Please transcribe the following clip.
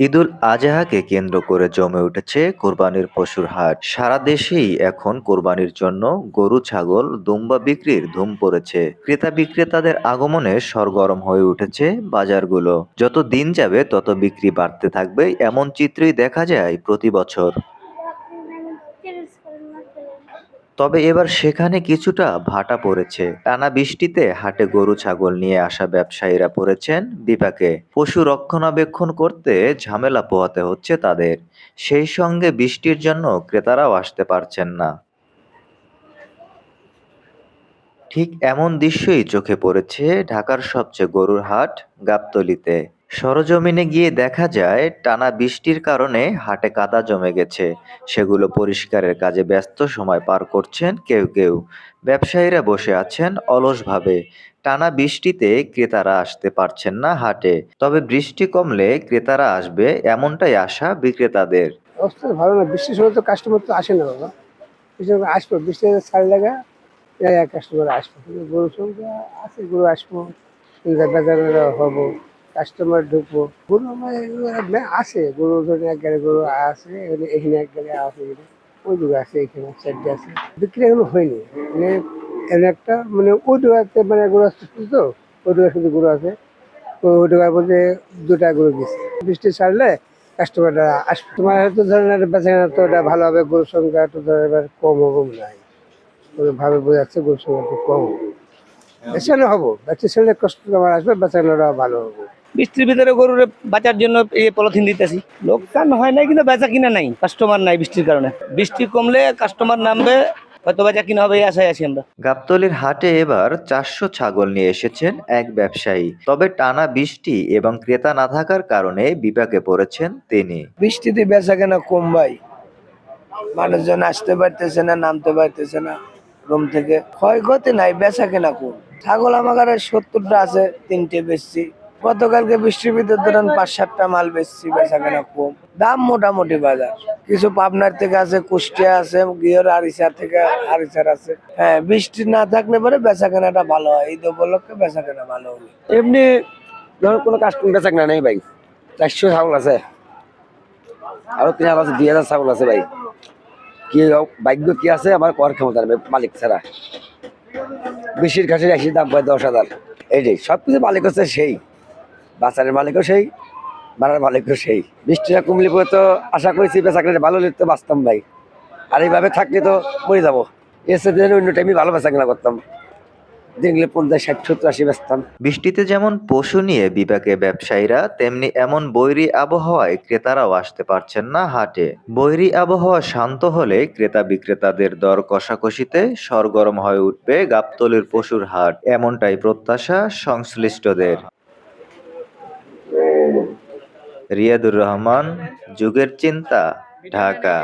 ঈদুল আজহাকে কেন্দ্র করে জমে উঠেছে কোরবানির পশুর হাট। সারা দেশেই এখন কোরবানির জন্য গরু, ছাগল, দুম্বা বিক্রির ধুম পড়েছে। ক্রেতা বিক্রেতাদের আগমনে সরগরম হয়ে উঠেছে বাজারগুলো। যত দিন যাবে তত বিক্রি বাড়তে থাকবে, এমন চিত্রই দেখা যায় প্রতি বছর। তবে এবার সেখানে কিছুটা ভাটা পড়েছে। টানা বৃষ্টিতে হাটে গরু ছাগল নিয়ে আসা ব্যবসায়ীরা পড়েছেন বিপাকে পশু রক্ষণাবেক্ষণ করতে ঝামেলা পোহাতে হচ্ছে তাদের। সেই সঙ্গে বৃষ্টির জন্য ক্রেতারাও আসতে পারছেন না। ঠিক এমন দৃশ্যই চোখে পড়েছে ঢাকার সবচেয়ে গরুর হাট গাবতলীতে। সরজমিনে গিয়ে দেখা যায়, টানা বৃষ্টির কারণে হাটে কাদা জমে গেছে। সেগুলো পরিষ্কারের কাজে ব্যস্ত সময় পার করছেন কেউ কেউ। ব্যবসায়ীরা বসে আছেন অলসভাবে। টানা বৃষ্টিতে ক্রেতারা আসতে পারছেন না হাটে। তবে বৃষ্টি কমলে ক্রেতারা আসবে এমনটাই আশা বিক্রেতাদের। ভালো না। বৃষ্টির সময় তো কাস্টমার তো আসে না বাবা। আসব। বৃষ্টি ছাড় লাগা কাস্টমার আসব। গরু আসব। সন্ধ্যা হব। কাস্টমার ঢুকবো। গরু আমার আসে গরু ধরে এক গাড়ি গরু আছে এখানে এক গাড়ি আছে, এখানে। ওই দিকে আছে, এখানে সাইডে আছে। বিক্রি এখনও হয়নি। মানে এমন একটা মানে ওই দোকাতে মানে গরু আসছে তো, ওই দোকার শুধু গরু আছে। তো ওই দোকার মধ্যে দুটা গরু গেছে। বৃষ্টি ছাড়লে কাস্টমাররা আসবে। তোমার হয়তো ধরনের বেচাকেনা তো ওটা ভালো হবে, গরুর সংখ্যা একটু ধরো এবার কম হবে মনে হয়। ভাবে বোঝাচ্ছে গরুর সংখ্যা একটু কম হবে। হব। বেচা ছেলে কাস্টমার আসবে বেচানোটা ভালো হবে। বৃষ্টির ভিতরে গরুর বাঁচার জন্য এই পলিথিন দিতেছি। লোকসান হয় নাই কিন্তু বেচা কিনা নাই কাস্টমার নাই বৃষ্টির কারণে। বৃষ্টি কমলে কাস্টমার নামবে হয়তো বেচা কিনা হবে আশায় আছি আমরা। গাবতলীর হাটে এবার চারশো ছাগল নিয়ে এসেছেন এক ব্যবসায়ী। তবে টানা বৃষ্টি এবং ক্রেতা না থাকার কারণে বিপাকে পড়েছেন তিনি। বৃষ্টিতে বেচা কেনা কম ভাই। মানুষজন আসতে পারতেছে না নামতে পারতেছে না রুম থেকে। ক্ষয়ক্ষতি নাই বেচা কেনা কম। ছাগল আমার কাছে সত্তরটা আছে তিনটে বেচছি। গতকালকে ভিতর ধরেন পাঁচ, সাতটা মাল বেচছি বেচা কেনা কম। দাম মোটামুটি বাজার। কিছু পাবনার থেকে আছে, কুষ্টিয়া আছে, গিয়র আরিসার থেকে আরিসার আছে। হ্যাঁ বৃষ্টি না থাকলে পরে বেচা কেনাটা ভালো হয়। ঈদ উপলক্ষে বেচা কেনা ভালো হবে এমনি ধর কোনো কাস্টমার বেচা না নেই ভাই। চারশো ছাগল আছে। আরও তিন হাজার আছে, দুই হাজার ছাগল আছে ভাই। কি ভাগ্য কি আছে, আমার কর ক্ষমতা নেই মালিক ছাড়া। বেশির কাছে দাম পায় দশ হাজার। এইটাই সব কিছু মালিক হচ্ছে সেই। বাচ্চারের মালিকও সেই ভাড়ার মালিকও সেই। বৃষ্টিটা কমলে পরে তো আশা করেছি বেচা কেনা ভালো হলে তো বাঁচতাম ভাই। আর এইভাবে থাকলে তো মরে যাব। এসে দিন অন্য টাইমে ভালো বেচা কেনা করতাম। দেখলে পঞ্চাশ, ষাট, সত্তর, আশি বেচতাম। বৃষ্টিতে যেমন পশু নিয়ে বিপাকে ব্যবসায়ীরা, তেমনি এমন বৈরী আবহাওয়ায় ক্রেতারাও আসতে পারছেন না হাটে। বৈরী আবহাওয়া শান্ত হলে ক্রেতা বিক্রেতাদের দর কষাকষিতে সরগরম হয়ে উঠবে গাবতলির পশুর হাট। এমনটাই প্রত্যাশা সংশ্লিষ্টদের। রিয়াদুর রহমান যুগের চিন্তা ঢাকা।